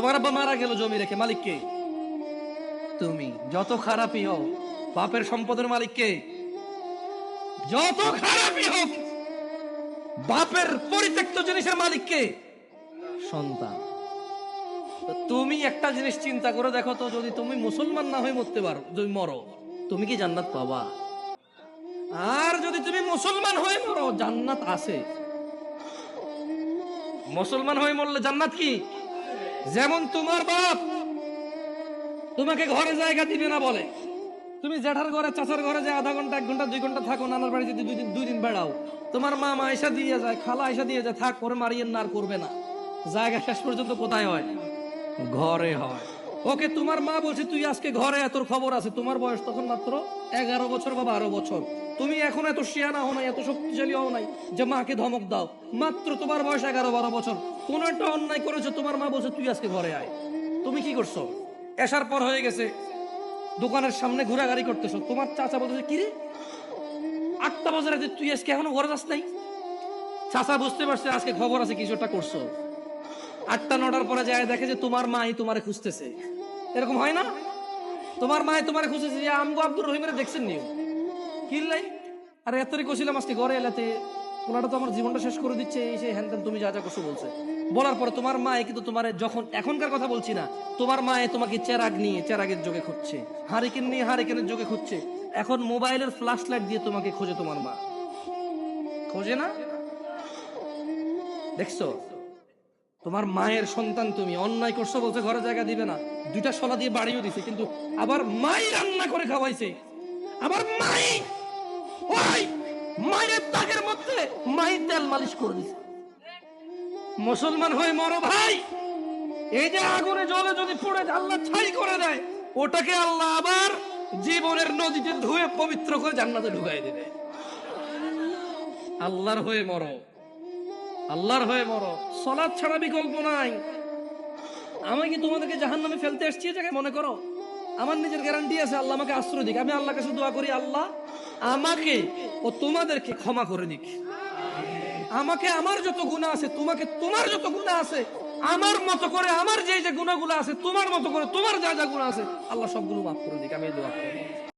তোমার আব্বা মারা গেল জমি রেখে, মালিক কে? তুমি। যত খারাপই হও, বাপের সম্পদের মালিক কে? যত খারাপই হোক, বাপের পরিত্যক্ত জিনিসের মালিক কে? সন্তান। তুমি একটা জিনিস চিন্তা করে দেখো তো, যদি তুমি মুসলমান না হয়ে মরতে পারো, যদি মরো, তুমি কি জান্নাত পাবা? আর যদি তুমি মুসলমান হয়ে মরো, জান্নাত আছে। মুসলমান হয়ে মরলে জান্নাত কি? যেমন তোমার বাপ তোমাকে ঘরে জায়গা দিবে না বলে। তুমি জেঠার ঘরে, চাচার ঘরে যে আধা ঘণ্টা, এক ঘণ্টা, দুই ঘণ্টা থাকো, নানার দুই দিন দুই দিন বেড়াও, তোমার মা আয়সা দিয়ে যায়, খালা আয়সা দিয়ে যায়, থাক করে মারিয়ে না করবে না। জায়গা শেষ পর্যন্ত কোথায় হয়? ঘরে হয়। ওকে, তোমার মা বলছে, তুই আজকে ঘরে এত খবর আছে। তোমার বয়স তখন মাত্র এগারো বছর বা বারো বছর। তুমি এখন এত শিয়ানা হও নাই, এত শক্তিশালী হও নাই যে মাকে ধমক দাও। মাত্র তোমার বয়স এগারো বারো বছর। কোন একটা অন্যায় করেছ, তোমার মা বলছে, তুই আজকে ঘরে আয়। তুমি কি করছ? এসার পর হয়ে গেছে, দোকানের সামনে ঘোরাঘুরি করতেছো। তোমার চাচা বলতেছে কিরে আটটা বাজার আগে তুই আজকে এখনও ঘরে যাস নাই? চাচা বুঝতে পারছে, আজকে খবর আছে, কিছু একটা করছ। আটটা নটার পরে যায় দেখে যে তোমার মাই তোমারে খুঁজতেছে। এরকম হয় না? তোমার মাই তোমারে খুঁজতেছে যে আমগো আব্দুর রহিমের দেখছেন নিও কিনলাই আর এতই কছিলাম আজকে ঘরে এলাতে ওনাটা তো আমার জীবনটা শেষ করে দিচ্ছে, এই সেই হ্যান তুমি যা যা করছ বলছে। বলার পরে তোমার মায়ে কিন্তু তোমার যখন এখনকার কথা বলছি না, তোমার মায়ে তোমাকে চেরাগ নিয়ে চেরাগের যোগে খুঁজছে, হারিকেন নিয়ে হারিকেনের যোগে খুঁজছে। এখন মোবাইলের ফ্ল্যাশ লাইট দিয়ে তোমাকে খোঁজে তোমার মা। খোঁজে না? দেখছ? তোমার মায়ের সন্তান তুমি। অন্যায় করছ বলছে, ঘরে জায়গা দিবে না। দুইটা সলা দিয়ে বাড়িও দিছে, কিন্তু আবার মাই রান্না করে খাওয়াইছে। আবার মাই, ওই মায়ের তাকের মধ্যে মাই তেল মালিশ করে দিছে। মুসলমান হয়ে মরো ভাই। এই যে আগুনে জলে যদি পড়ে আল্লাহ ছাই করে দেয়, ওটাকে আল্লাহ আবার জীবনের নদীতে ধুয়ে পবিত্র করে জান্নাতে ঢুকাই দেবে। আল্লাহর হয়ে মরো। আল্লাহর হয়ে মরো। সলাদ ছাড়া বিকল্প নাই। আমি কি তোমাদেরকে জাহান নামে ফেলতে এসছি এটাকে মনে করো, আমার নিজের গ্যারান্টি আছে, আল্লাহ আমাকে আশ্রয় দিক। আমি আল্লাহ কাছে দোয়া করি, আল্লাহ আমাকে ও তোমাদেরকে ক্ষমা করে দিক। আমাকে আমার যত গুণা আছে, তোমাকে তোমার যত গুণা আছে, আমার মতো করে, আমার যে যে গুণাগুলো আছে, তোমার মতো করে, তোমার যা যা গুণা আছে, আল্লাহ সবগুলো মাফ করে দিক। আমি দোয়া করি।